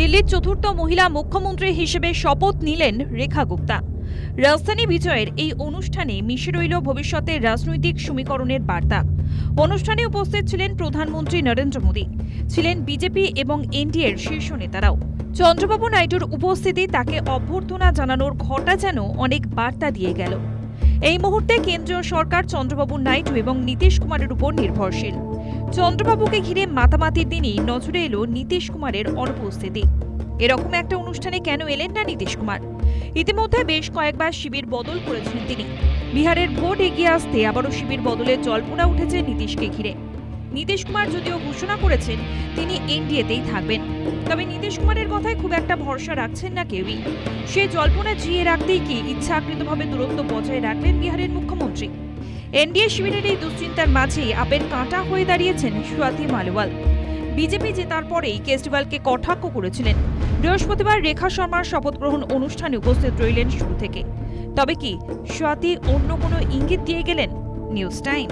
দিল্লির চতুর্থ মহিলা মুখ্যমন্ত্রী হিসেবে শপথ নিলেন রেখা গুপ্তা। রাজধানী বিজয়ের এই অনুষ্ঠানে মিশে রইল ভবিষ্যতের রাজনৈতিক সমীকরণের বার্তা। অনুষ্ঠানে উপস্থিত ছিলেন প্রধানমন্ত্রী নরেন্দ্র মোদী, ছিলেন বিজেপি এবং এনডিএর শীর্ষ নেতারাও। চন্দ্রবাবু নাইডুর উপস্থিতি তাকে অভ্যর্থনা জানানোর ঘটা যেন অনেক বার্তা দিয়ে গেল। এই মুহূর্তে কেন্দ্রীয় সরকার চন্দ্রবাবু নাইডু এবং নীতিশ কুমারের উপর নির্ভরশীল। চন্দ্রবাবুকে ঘিরে মাতামাতির দিনই নজরে এলো নীতিশ কুমারের অনুপস্থিতি। এরকম একটা অনুষ্ঠানে কেন এলেন না নীতিশ কুমার? ইতিমধ্যে বেশ কয়েকবার শিবির বদল করেছেন তিনি। বিহারের ভোট এগিয়ে আসতে আবারও শিবির বদলের জল্পনা উঠেছে নীতিশকে ঘিরে। নীতিশ কুমার যদিও ঘোষণা করেছেন, তিনি এনডিএতেই থাকবেন। তবে নীতিশ কুমারের কথায় খুব একটা ভরসা রাখছেন না কেউই। সে জল্পনা জিয়ে রাখতেই কি ইচ্ছাকৃতভাবে দূরত্ব বজায় রাখবেন বিহারের মুখ্যমন্ত্রী। এনডিএ শিবিরের এই দুশ্চিন্তার মাঝেই আপের কাঁটা হয়ে দাঁড়িয়েছেন সুয়াতি মালওয়াল। বিজেপি জেতার পরেই কেজরিওয়ালকে কটাক্ষ করেছিলেন। বৃহস্পতিবার রেখা শর্মার শপথ গ্রহণ অনুষ্ঠানে উপস্থিত রইলেন শুরু থেকে। তবে কি সুয়াতি অন্য কোনো ইঙ্গিত দিয়ে গেলেন? News time